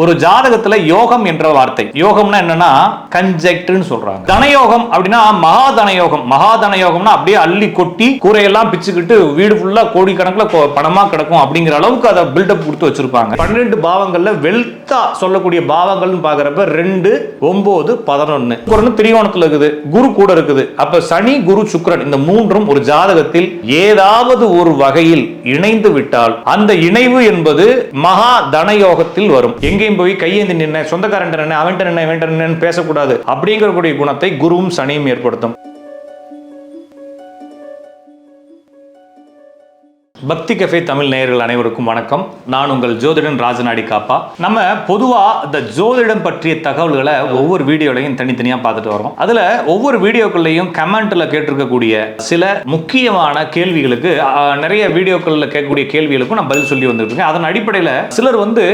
ஒரு ஜாதகத்துல யோகம் என்ற வார்த்தை. யோகம்னா என்னன்னா கன்ஜெக்ட்னு சொல்றாங்க. தனயோகம் அப்படின்னா மகா தனயோகம் மகா தனயோகம்னா அப்படியே அள்ளி கொட்டி கூரையெல்லாம் பிச்சுக்கிட்டு வீடு ஃபுல்லா கோடி கணக்குல பணமா கிடக்கும் அப்படிங்கிற அளவுக்கு அதை பில்டப் கொடுத்து வச்சிருப்பாங்க. பன்னெண்டு பாவங்கள்ல வெல்த்தா சொல்லக்கூடிய பாவங்கள்னு பாக்குறப்ப ரெண்டு ஒன்பது பதினொன்னு. ஒரு திரிகோணத்துல இருக்குது. குரு கூட இருக்குது. அப்ப சனி குரு சுக்ரன் இந்த மூன்றும் ஒரு ஜாதகத்தில் ஏதாவது ஒரு வகையில் இணைந்து விட்டால் அந்த இணைவு என்பது மகா தனயோகத்தில் வரும். எங்கேயும் எங்கேயும் போய் கையேந்தி நின்று சொந்தக்காரன் என்ன அவன்கிட்ட என்ன இவன்கிட்ட என்னன்னு பேசக்கூடாது. அப்படிங்கக்கூடிய குணத்தை குருவும் சனியும் ஏற்படுத்தும். பக்தி கஃபே தமிழ் நேயர்கள் அனைவருக்கும் வணக்கம். நான் உங்கள் ஜோதிடன் ராஜநாடி காப்பா. நம்ம பொதுவா இந்த ஜோதிடம் பற்றிய தகவல்களை ஒவ்வொரு வீடியோலையும் தனித்தனியா பார்த்துட்டு வரோம் அதுல ஒவ்வொரு வீடியோக்கள்லையும் கமெண்ட்ல கேட்டிருக்கக்கூடிய சில முக்கியமான கேள்விகளுக்கு நிறைய வீடியோக்கள்ல கேட்கக்கூடிய கேள்விகளுக்கும் நான் பதில் சொல்லி வந்துட்டு இருக்கேன் அதன் அடிப்படையில் சிலர் வந்து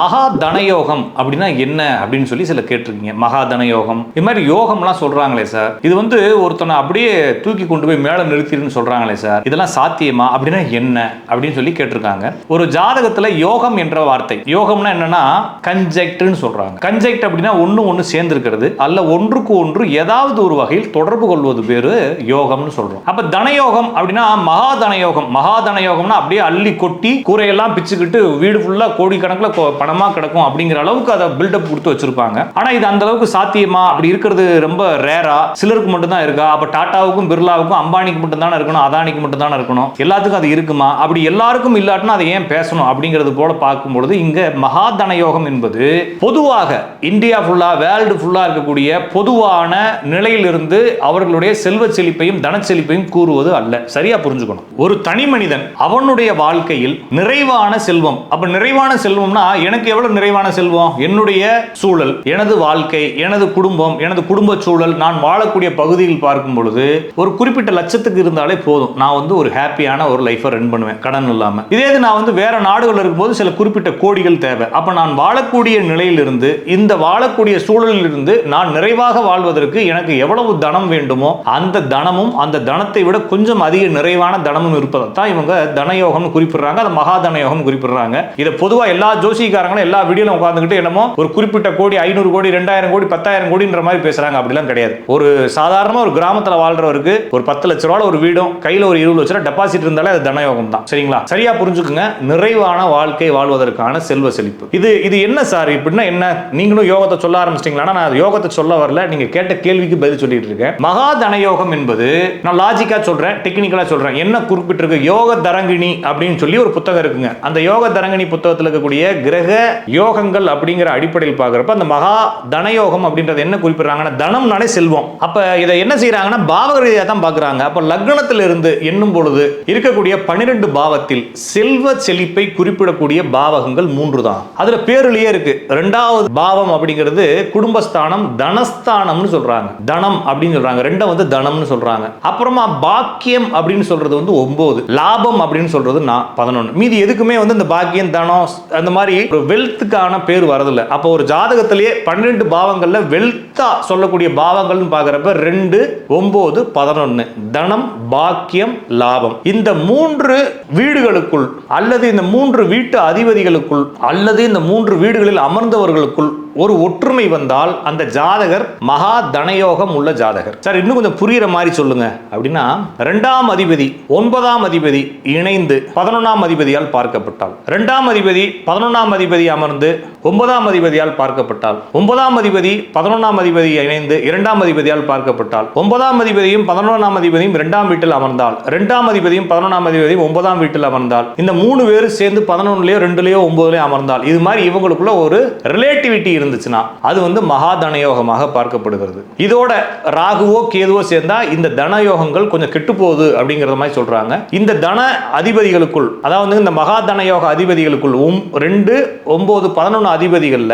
மகா தனயோகம் அப்படின்னா என்ன அப்படின்னு சொல்லி சில கேட்டிருக்கீங்க. மகா தனயோகம். இது மாதிரி யோகம்லாம் சொல்றாங்களே சார். இது வந்து ஒருத்தனை அப்படியே தூக்கி கொண்டு போய் மேலே நிறுத்திடுன்னு சொல்றாங்களே சார். இதெல்லாம் சாத்தியமா அப்படின்னா என்ன? அப்படின்னு சொல்லி கேட்டிருக்காங்க. ஒரு ஜாதகத்துல யோகம் என்ற வார்த்தை. யோகம்னா என்னன்னா கன்ஜெக்ட்னு சொல்றாங்க. கன்ஜெக்ட் அப்படின்னா ஒண்ணு ஒண்ணு சேர்ந்திருக்கிறது. அல்ல ஒன்றுக்கு ஒன்று ஏதாவது ஒரு வகையில் தொடர்பு கொள்வது பேரு யோகம்னு சொல்றோம். அப்ப தனயோகம் அப்படின்னா மகா தனயோகம் மகா தனயோகம்னா அப்படியே அள்ளி கொட்டி கூரையெல்லாம் பிச்சுக்கிட்டு வீடு ஃபுல்லா கோடி கணக்குல பணமா கிடக்கும் அப்படிங்கிற அளவுக்கு அதை பில்டப் கொடுத்து வச்சிருப்பாங்க. ஆனா இது அந்த அளவுக்கு சாத்தியமா? அப்படி இருக்கிறது ரொம்ப ரேரா சிலருக்கு மட்டும் தான் இருக்கா? அப்ப டாட்டாவுக்கும் பிர்லாவுக்கும் அம்பானிக்கு மட்டும் தானே இருக்கணும்? அதானிக்கு மட்டும் தானே இருக்கணும்? எல்லாத்துக்கும் அது இருக்குமா? அப்படி எல்லாருக்கும் இல்லாட்டினா அதை ஏன் பேசணும் அப்படிங்கிறது போல பார்க்கும்பொழுது இங்க மகாதன யோகம் என்பது பொதுவாக இந்தியா ஃபுல்லா வேர்ல்டு ஃபுல்லா இருக்கக்கூடிய பொதுவான நிலையிலிருந்து அவர்களுடைய செல்வ செழிப்பையும் தனச்செழிப்பையும் கூறுவது அல்ல. சரியா புரிஞ்சுக்கணும்? ஒரு தனி மனிதன் அவனுடைய வாழ்க்கையில் நிறைவான செல்வம். அப்ப நிறைவான செல்வம்னா எனக்கு எவ்வளவு நிறைவான செல்வம்? என்னுடைய சூழல் எனது வாழ்க்கை எனது குடும்பம் எனது குடும்ப சூழல். நான் வாழக்கூடிய பகுதியில் பார்க்கும் பொழுது ஒரு குறிப்பிட்ட லட்சத்துக்கு இருந்தாலே போதும். நான் வந்து ஒரு ஹாப்பியான ஒரு லைஃபை ரன் பண்ணுவேன் கடன் இல்லாமல் இதே இது நான் வந்து வேற நாடுகள் இருக்கும்போது சில குறிப்பிட்ட கோடிகள் தேவை. அப்போ நான் வாழக்கூடிய நிலையிலிருந்து இந்த வாழக்கூடிய சூழலில் இருந்து நான் நிறைவாக வாழ்வதற்கு எனக்கு எவ்வளவு தனம் வேண்டுமோ அந்த தனமும் அந்த தனத்தை விட கொஞ்சம் அதிக நிறைவான தனமும் இருப்பதைத்தான் இவங்க தனயோகம்னு குறிப்பிடுறாங்க. அது மகா தனயோகம் குறிப்பிடுறாங்க. இதை பொதுவாக எல்லா ஜோசிக்காரங்களும் எல்லா வீடியோல உட்காந்துக்கிட்டு என்னமோ ஒரு குறிப்பிட்ட கோடி ஐநூறு கோடி ரெண்டாயிரம் கோடி பத்தாயிரம் கோடின்ற மாதிரி பேசுறாங்க. அப்படிலாம் கிடையாது. ஒரு சாதாரணமாக ஒரு கிராமத்தில் வாழ்றவருக்கு ஒரு பத்து லட்ச ரூபாய் ஒரு வீடும் கையில் ஒரு இருபது லட்ச ரூபா டெபாசிட் இருந்தாலே அது தனயோகம். தான் சரிங்களா? சரியா புரிஞ்சுக்குங்க. நிறைவான வாழ்க்கை வாழ்வதற்கான செல்வ செழிப்பு. இது இது என்ன சார்? இப்படின்னா என்ன? நீங்களும் யோகத்தை சொல்ல ஆரம்பிச்சிட்டீங்களா நான் யோகத்தை சொல்ல வரல. நீங்க கேட்ட கேள்விக்கு பதில் சொல்லிட்டு இருக்கேன். மகா தனயோகம் என்பது நான் லாஜிக்கா சொல்றேன் டெக்னிக்கலா சொல்றேன். என்ன குறிப்பிட்டிருக்கு? யோக தரங்கிணி அப்படின்னு சொல்லி ஒரு புத்தகம் இருக்குங்க. அந்த யோக தரங்கிணி புத்தகத்தில் இருக்கக்கூடிய கிரக யோகங்கள் அப்படிங்கிற அடிப்படையில் பார்க்குறப்ப அந்த மகா தனயோகம் அப்படின்றது என்ன குறிப்பிடுறாங்கன்னா தனம்னாலே செல்வம். அப்ப இதை என்ன செய்யறாங்கன்னா பாவக ரீதியாக தான் பார்க்குறாங்க. அப்போ லக்னத்தில் இருந்து எண்ணும் பொழுது இருக்கக்கூடிய பன்னிரெண்டு பாவத்தில் செல்வ செழிப்பை குறிப்பிடக்கூடிய பாவகங்கள் மூன்று தான் அதுல பேருலயே இருக்கு. ரெண்டாவது பாவம் அப்படிங்கிறது குடும்பஸ்தானம் தனஸ்தானம்னு சொல்றாங்க. தனம் அப்படின்னு சொல்றாங்க. ரெண்டும் வந்து தனம்னு சொல்றாங்க. அப்புறமா பாக்கியம் அப்படின்னு சொல்றது வந்து ஒன்பது லாபம் அப்படின்னு சொல்றது நான் பதினொன்று மீதி எதுக்குமே வந்து இந்த பாக்கியம் தனம் அந்த மாதிரி ஒரு வெல்த்துக்கான பேர் வரதில்ல. அப்போ ஒரு ஜாதகத்திலேயே பன்னிரெண்டு பாவங்கள்ல வெல்த்தா சொல்லக்கூடிய பாவங்கள்னு பார்க்குறப்ப ரெண்டு ஒன்பது பதினொன்னு. தனம் பாக்கியம் லாபம். இந்த மூன்று வீடுகளுக்குள் அல்லது இந்த மூன்று வீட்டு அதிபதிகளுக்குள் அல்லது இந்த மூன்று வீடுகளில் அமர்ந்தவர்களுக்குள் ஒரு ஒற்றுமை வந்தால் அந்த ஜாதகர் மகா தனயோகம் உள்ள ஜாதகர். சார் இன்னும் கொஞ்சம் புரியுற மாதிரி சொல்லுங்க. அப்படின்னா ரெண்டாம் அதிபதி ஒன்பதாம் அதிபதி இணைந்து பதினொன்றாம் அதிபதியால் பார்க்கப்பட்டால். ரெண்டாம் அதிபதி பதினொன்றாம் அதிபதி அமர்ந்து ஒன்பதாம் அதிபதியால் பார்க்கப்பட்டால். ஒன்பதாம் அதிபதி பதினொன்றாம் அதிபதி இணைந்து இரண்டாம் அதிபதியால் பார்க்கப்பட்டால். ஒன்பதாம் அதிபதியும் பதினொன்றாம் அதிபதியும் இரண்டாம் வீட்டில் அமர்ந்தால். இரண்டாம் அதிபதியும் பதினொன்றாம் அதிபதியும் ஒன்பதாம் வீட்டில் அமர்ந்தால். இந்த மூணு பேரும் சேர்ந்து பதினொன்னுலயோ ரெண்டுலயோ ஒன்பதுலயோ அமர்ந்தால். இது மாதிரி இவங்களுக்குள்ள ஒரு ரிலேட்டிவிட்டி இருந்துச்சுன்னா அது வந்து மகா தனயோகமாக பார்க்கப்படுகிறது. இதோட ராகுவோ கேதுவோ சேர்ந்தா இந்த தனயோகங்கள் கொஞ்சம் கெட்டு போகுது அப்படிங்கறத மாதிரி சொல்றாங்க. இந்த தன அதிபதிகளுக்குள் அதாவது இந்த மகா தனயோக அதிபதிகளுக்குள் ரெண்டு ஒன்பது பதினொன்று அதிபதிகளில்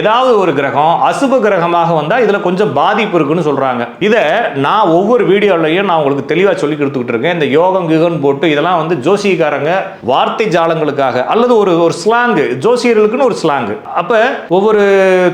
ஏதாவது ஒரு கிரகம் அசுப கிரகமாக வந்தா இதுல கொஞ்சம் பாதிப்பு இருக்குன்னு சொல்றாங்க. இதை நான் ஒவ்வொரு வீடியோலையும் நான் உங்களுக்கு தெளிவா சொல்லி கொடுத்துக்கிட்டு இருக்கேன். இந்த யோகம் கிகன் போட்டு இதெல்லாம் வந்து ஜோசியக்காரங்க வார்த்தை ஜாலங்களுக்காக அல்லது ஒரு ஒரு ஸ்லாங் ஜோசியர்களுக்குன்னு ஒரு ஸ்லாங் அப்ப ஒவ்வொரு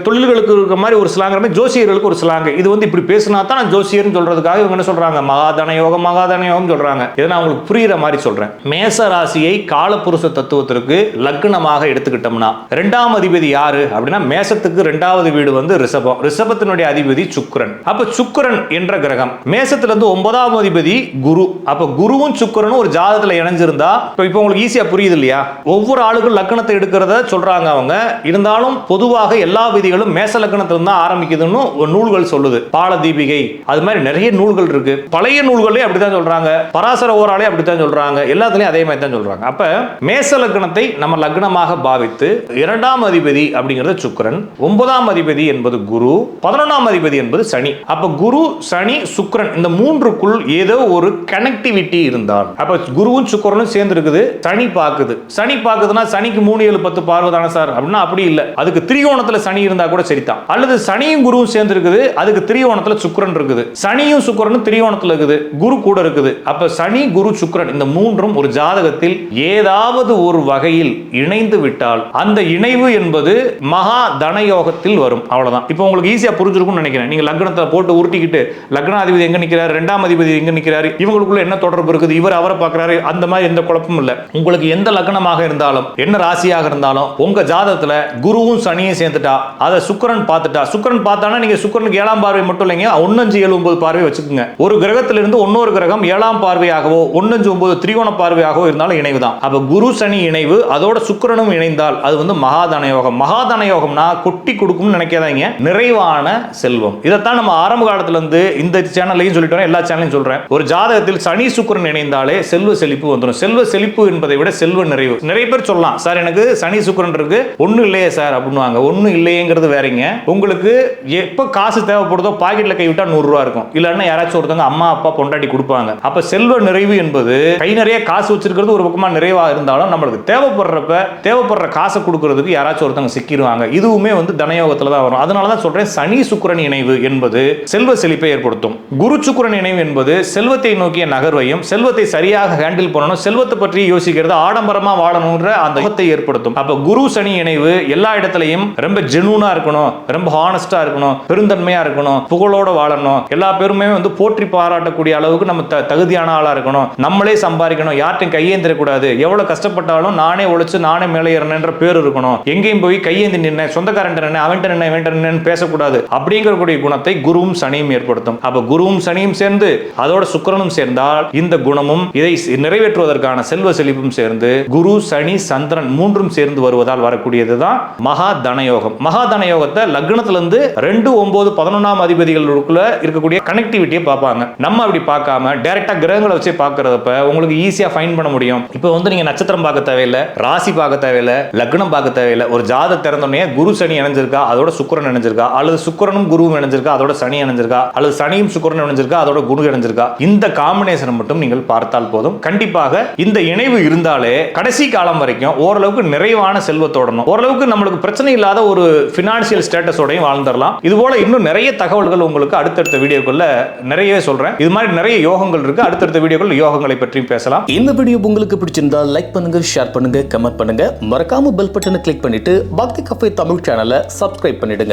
தொழில்களுக்கு இருக்கிற மாதிரி ஒரு ஸ்லாங்கிற மாதிரி ஜோசியர்களுக்கு ஒரு ஸ்லாங் இது வந்து இப்படி பேசினா தான் நான் ஜோசியர்னு சொல்றதுக்காக இவங்க என்ன சொல்றாங்க? மகாதன யோகம் மகாதன யோகம் சொல்றாங்க. இதை நான் உங்களுக்கு புரியுற மாதிரி சொல்றேன். மேச ராசியை காலப்புருஷ தத்துவத்திற்கு லக்னமாக எடுத்துக்கிட்டோம்னா ரெண்டாம் அதிபதி யாரு? அப்படின்னா மேசத்துக்கு ரெண்டாவது வீடு வந்து ரிஷபம். ரிஷபத்தினுடைய அதிபதி சுக்கரன். அப்ப சுக்கரன் என்ற கிரகம். மேசத்துல இருந்து ஒன்பதாம் அதிபதி குரு. அப்ப குருவும் சுக்கரனும் ஒரு ஜாதத்தில் இணைஞ்சிருந்தா இப்போ இப்போ உங்களுக்கு ஈஸியா புரியுது இல்லையா? ஒவ்வொரு ஆளுக்கும் லக்கணத்தை எடுக்கிறத சொல்றாங்க அவங்க. இருந்தாலும் பொதுவாக எல்லா விதிகளும் மேச லக்கணத்துல தான் ஆரம்பிக்குதுன்னு ஒரு நூல்கள் சொல்லுது. பால தீபிகை அது மாதிரி நிறைய நூல்கள் இருக்கு. பழைய நூல்களே அப்படித்தான் சொல்றாங்க. பராசர ஓராலே அப்படித்தான் சொல்றாங்க. எல்லாத்துலயும் அதே மாதிரி தான் சொல்றாங்க. அப்ப மேச லக்னத்தை நம்ம லக்னமாக பாவித்து இரண்டாம் அதிபதி அப்படிங்கிறது சுக்கரன் ஒன்பதாம் அதிபதி என்பது குரு பதினொன்றாம் அதிபதி என்பது சனி. அப்ப குரு சனி சுக்கரன் இந்த மூன்றுக்குள் ஏதோ ஒரு கனெக்டிவிட்டி இருந்தால். அப்ப குருவும் சுக்கரனும் சேர்ந்து இருக்குது. சனி பாக்குது. சனி பாக்குதுன்னா சனிக்கு மூணு ஏழு பத்து பார்வை தானே சார்? அப்படின்னா அப்படி இல்லை. அதுக்கு திரிகோணத்துல சனி இருந்தா கூட சரிதான். அல்லது சனியும் குருவும் சேர்ந்து இருக்குது அதுக்கு திரிகோணத்துல சுக்கிரன் இருக்குது. சனியும் சுக்கரனும் திரிகோணத்துல இருக்குது குரு கூட இருக்குது. அப்ப சனி குரு சுக்கரன் இந்த மூன்றும் ஒரு ஜாதகத்தில் ஏதாவது ஒரு வகையில் இணைந்து விட்டால் அந்த இணைவு என்பது மகா தனயோகத்தில் வரும். அவ்வளவுதான். இப்போ உங்களுக்கு ஈஸியா புரிஞ்சிருக்கும்னு நினைக்கிறேன். நீங்க லக்னத்தை போட்டு உருட்டிக்கிட்டு லக்னாதிபதி எங்க நிக்கிறாரு ரெண்டாம் அதிபதி எங்க நிக்கிறாரு இவங்களுக்குள்ள என்ன தொடர்பு இருக்குது இவர் அவரை பார்க்கறாரு அந்த மாதிரி எந்த குழப்பமும் இல்லை. உங்களுக்கு எந்த லக்னமாக இருந்தாலும் என்ன ராசியாக இருந்தாலும் உங்க ஜாதகத்துல குருவும் சனியும் சேர்ந்துட்டா அதை சுக்கிரன் பார்த்துட்டா. சுக்கிரன் பார்த்தானா நீங்க சுக்கிரனுக்கு ஏழாம் பார்வை மட்டும் இல்லைங்க ஒன்னஞ்சு ஏழு ஒன்பது பார்வை வச்சுக்கோங்க. ஒரு கிரகத்திலிருந்து இன்னொரு கிரகம் ஏழாம் பார்வையாகவோ ஒன்னஞ்சு ஒன்பது திரிகோண பார்வையாகவோ இருந்தாலும் இணைவு தான் அப்ப குரு சனி இணைவு அதோட சுக்கரனும் இணைந்தால் அது வந்து மகாதன யோகம். மகாதன யோகம்னா கொட்டி கொடுக்கும்னு நினைக்காதீங்க. நிறைவான செல்வம். இதைத்தான் நம்ம ஆரம்ப காலத்துல இருந்து இந்த சேனல்லையும் சொல்லிட்டு வரேன் எல்லா சேனலையும் சொல்றேன். ஒரு ஜாதகத்தில் சனி சுக்கிரன் இணைந்தாலே செல்வ செழிப்பு வந்துடும் செல்வ செழிப்பு என்பதை விட செல்வ நிறைவு. நிறைய பேர் சொல்லலாம் சார் எனக்கு சனி சுக்கரன் இருக்கு ஒன்றும் இல்லையே சார் அப்படின்னுவாங்க. ஒன்றும் இல்லையேங்கிறது வேறீங்க. உங்களுக்கு எப்போ காசு தேவைப்படுதோ பாக்கெட்ல கை விட்டா நூறு ரூபா இருக்கும். இல்லைன்னா யாராச்சும் ஒருத்தவங்க அம்மா அப்பா பொண்டாட்டி கொடுப்பாங்க. அப்ப செல்வ நிறைவு என்பது கை நிறைய காசு வச்சிருக்கிறது ஒரு பக்கமா நிறைவா இருந்தாலும் நம்மளுக்கு தேவைப்படுறப்ப தேவைப்படுற காசை கொடுக்கறதுக்கு யாராச்சும் ஒருத்தவங்க சிக்கிடுவாங்க இதுவுமே வந்து தனயோகத்துல தான் வரும். அதனால தான் சொல்றேன் சனி சுக்கரன் இணைவு என்பது செல்வ செழிப்பை ஏற்படுத்தும். குரு சுக்கரன் இணைவு என்பது செல்வத்தை நோக்கிய நகர்வையும் செல்வத்தை சரியாக ஹேண்டில் பண்ணணும் செல்வத்தை பற்றி யோசிக்கிறது ஆடம்பரமா வாழணும்ன்ற அந்த முகத்தை ஏற்படுத்தும். அப்ப குரு சனி இணைவு எல்லா இடத்துலையும் ரொம்ப ஜெனூனா இருக்கணும் ரொம்ப ஹானஸ்டா இருக்கணும் பெருந்தன்மையா இருக்கணும் புகழோட வாழணும். எல்லா பேருமே வந்து போற்றி பாராட்டக்கூடிய அளவுக்கு நம்ம த- தகுதியான ஆளா இருக்கணும். நம்மளே சம்பாதிக்கணும் யார்ட்டையும் கையேந்திரக்கூடாது. எவ்வளவு கஷ்டப்பட்டாலும் நானே உழைச்சு நானே மேலே ஏறணுன்ற பேர் இருக்கணும். எங்கேயும் போய் கையேந்தி நின்ன சொந்தக்காரன் நின்ன அவன்கிட்ட நின்ன இவன்கிட்ட நின்று பேசக்கூடாது. அப்படிங்கிறக்கூடிய குணத்தை குருவும் சனியும் ஏற்படுத்தும். அப்ப குருவும் சனியும் சேர்ந்து அதோட சுக்கிரனும் சேர்ந்தால் இந்த குணமும் இதை நிறைவேற்றுவதற்கான செல்வ செழிப்பும் சேர்ந்து குரு சனி சந்திரன் மூன்றும் சேர்ந்து வருவதால் வரக்கூடியதுதான் மகா தனயோகம். மகாதன யோகத்தை லக்னத்துல இருந்து ரெண்டு ஒன்பது பதினொன்றாம் அதிபதிகளுக்குள்ள இருக்கக்கூடிய கனெக்டிவிட்டியை பார்ப்பாங்க. நம்ம அப்படி பார்க்காம டைரக்டா கிரகங்களை வச்சு பார்க்கறதப்ப உங்களுக்கு ஈஸியா ஃபைன் பண்ண முடியும். இப்போ வந்து நீங்க நட்சத்திரம் பார்க்க தேவையில்லை ராசி பார்க்க தேவையில்லை லக்னம் பார்க்க தேவையில்லை. ஒரு ஜாத திறந்தோடனே குரு சனி இணைஞ்சிருக்கா அதோட சுக்கிரன் இணைஞ்சிருக்கா அல்லது சுக்கரனும் குருவும் இணைஞ்சிருக்கா அதோட சனி இணைஞ்சிருக்கா அல்லது சனியும் சுக்கிரனும் இணைஞ்சிருக்கா அதோட குரு இணைஞ்சிருக்கா. இந்த காம்பினேஷன் மட்டும் நீங்கள் பார்த்தால் போதும். கண்டிப்பாக இந்த இணைவு இருந்தாலே கடைசி காலம் வரைக்கும் ஓரளவுக்கு நிறைவான செல்வத்தோடணும் ஓரளவுக்கு நம்மளுக்கு பிரச்சனை இல்லாத ஒரு ஃபினான்சியல் ஸ்டேட்டஸோடையும் வாழ்ந்துடலாம். இது போல இன்னும் நிறைய தகவல்கள் உங்களுக்கு அடுத்தடுத்த வீடியோக்குள்ள நிறையவே சொல்றேன். இது மாதிரி நிறைய யோகங்கள் இருக்கு. அடுத்தடுத்த வீடியோக்கள் யோகங்களை பற்றியும் பேசலாம். இந்த வீடியோ உங்களுக்கு பிடிச்சிருந்தா லைக் பண்ணுங்க ஷேர் பண்ணுங்க கமெண்ட் பண்ணுங்க. மறக்காம பெல் பட்டனை கிளிக் பண்ணிட்டு பக்தி கஃபே தமிழ் சேனலை சப்ஸ்கிரைப் பண்ணிடுங்க.